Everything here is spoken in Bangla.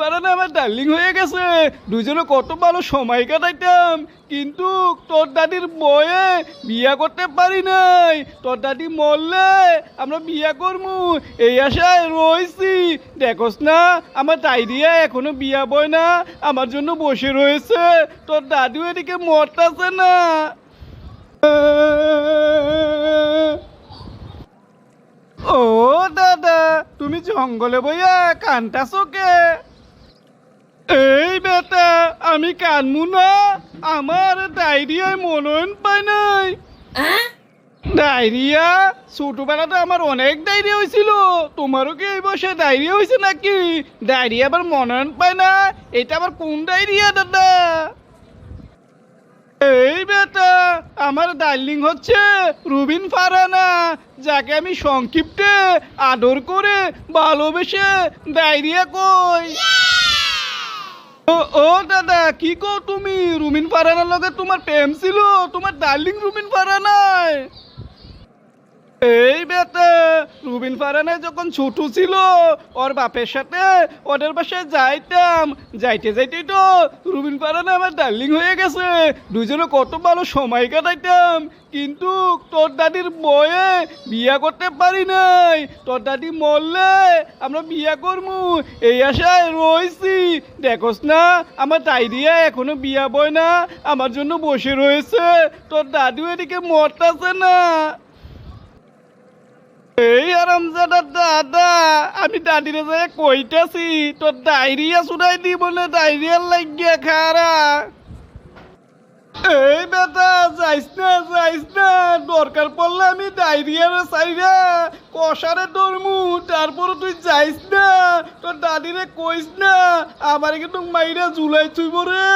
কারণ আমার ডার্লিং হয়ে গেছে। দুজনে কত ভালো সময় কাটাইতাম। কিন্তু তোর দাদির বয়ে বিয়া করতে পারি নাই। তোর দাদি মরলে আমরা বিয়া করমু। এই আশায় রয়েছি। দেখোস না, আমার ডাইরিয়া এখনও বিয়া বয় না। আমার জন্য বসে রয়েছে। তোর দাদিও এদিকে মরতাছে না। ও দাদা, তুমি জঙ্গলে বইয়া কানটাছো কে? আমি কানমু না আমার ডায়রিয়ায় মনন পায় নাই। ডায়রিয়া? ছোটবেলাতে আমার অনেক ডায়রিয়া হয়েছিল। তোমারও কি এই বয়সে ডায়রিয়া হয়েছে নাকি? ডায়রিয়া আবার মনন পায় না এটা আবার কোন ডায়রিয়া দাদা? এই বেটা আমার ডার্লিং হচ্ছে রুবিন ফারানা যাকে আমি সংক্ষিপ্তে আদর করে ভালোবেসে ডায়রিয়া কই। ও দাদা, কি কো তুমি? রুমিন ফারানার লগে তোমার প্রেম ছিল? তোমার ডার্লিং রুমিন ফারানায়? এই বেটা রুবিন ফারানায় যখন ছোট ছিল, ওর বাপের সাথে ওদের বাসায় যাইতাম। যাইতে যাইতে তো রুবিন ফারানা আমার ডার্লিং হয়ে গেছে। দুজনে কত ভালো সময় কাটাইতাম। কিন্তু তোর দাদির বয়ে বিয়া করতে পারি নাই। তোর দাদি মরলে আমরা বিয়া করব এই আশায় রয়েছি দেখোস না, আমার ডাইরিয়া এখনও বিয়া বয় না। আমার জন্য বসে রয়েছে। তোর দাদিও এদিকে মরতাছে না। এই আরামজাদার দাদা, আমি দাদিরে যায় কইতাছি, তোর ডায়রিয়া শুনাই দিব না ডায়রিয়ার লাগিয়া খারা। এই বেটা, যাইস না যাইস না, দরকার পড়লে আমি ডায়রিয়ারে চাইরা কষারে ধরমু, তারপর তুই যাইস না, তোর দাদিরে কইস না, আমার কিন্তু মাইরা জুলাই তুইব রে